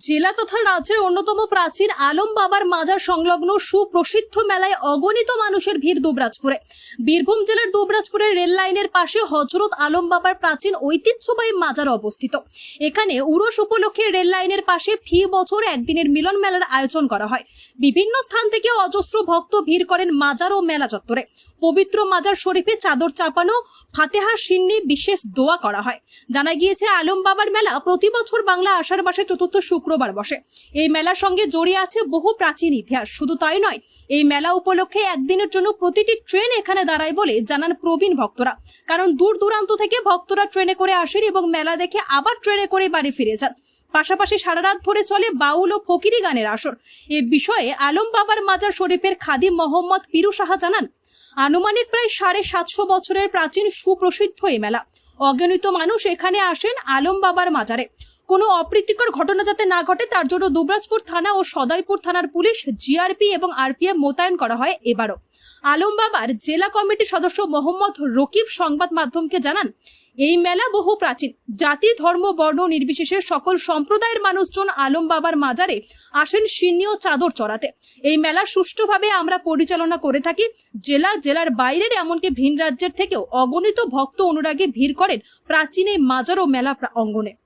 জেলা তথা রাজ্যের অন্যতম প্রাচীন আলম বাবার মাজার সংলগ্ন সুপ্রসিদ্ধ মেলায় অগণিত মানুষের ভিড় দুবরাজপুরে। বীরভূম জেলার দুবরাজপুরের রেল লাইনের পাশে হজরত আলম বাবার প্রাচীন ঐতিহ্যবাহী মাজার অবস্থিত। এখানে উরস উপলক্ষে রেল লাইনের পাশে ফি বছর একদিনের মিলন মেলার আয়োজন করা হয়। বিভিন্ন স্থান থেকে অজস্র ভক্ত ভিড় করেন মাজার ও মেলা চত্বরে। পবিত্র মাজার শরীফে চাদর চাপানো, ফাতেহা সিন্নি বিশেষ দোয়া করা হয়। জানা গিয়েছে, আলম বাবার মেলা প্রতি বছর বাংলা আষাঢ় মাসে চতুর্থ শুক্রবার বসে। এই মেলার সঙ্গে জড়িয়ে আছে বহু প্রাচীন ইতিহাস। শুধু তাই নয়, এই মেলা উপলক্ষে একদিনের জন্য প্রতিটি ট্রেন এখানে দাঁড়ায় বলে জানান প্রবীণ ভক্তরা। কারণ দূর দূরান্ত থেকে ভক্তরা ট্রেনে করে আসেন এবং মেলা দেখে আবার ট্রেনে করে বাড়ি ফিরে যান। পাশাপাশি সারা রাত ধরে চলে বাউল ও ফকিরি গানের আসর। এ বিষয়ে আলম বাবার মাজার শরীফের খাদি মোহাম্মদ পিরু সাহা জানান, আনুমানিক প্রায় সাড়ে সাতশো বছরের প্রাচীন সুপ্রসিদ্ধ এই মেলা। অগণিত মানুষ এখানে আসেন আলম বাবার মাজারে। কোনো অপ্রীতিকর ঘটনা যাতে না ঘটে, তার জন্য দুবরাজপুর থানা ও সদয়পুর থানার পুলিশ জিআরপি এবং আরপিএফ মোতায়েন করা হয় এবারও। আলম বাবার জেলা কমিটির সদস্য মোহাম্মদ রকিব সংবাদ মাধ্যমকে জানান, এই মেলা বহু প্রাচীন। জাতি, ধর্ম, বর্ণ নির্বিশেষে সকল সম্প্রদায়ের মানুষজন আলম বাবার মাজারে আসেন সিন্নিও চাদর চড়াতে। এই মেলা সুষ্ঠুভাবে আমরা পরিচালনা করে থাকি। জেলা, জেলার বাইরের এমনকি ভিন রাজ্যের থেকেও অগণিত ভক্ত অনুরাগে ভিড় করেন। প্রাচীন এই মাজার মেলা অঙ্গনে।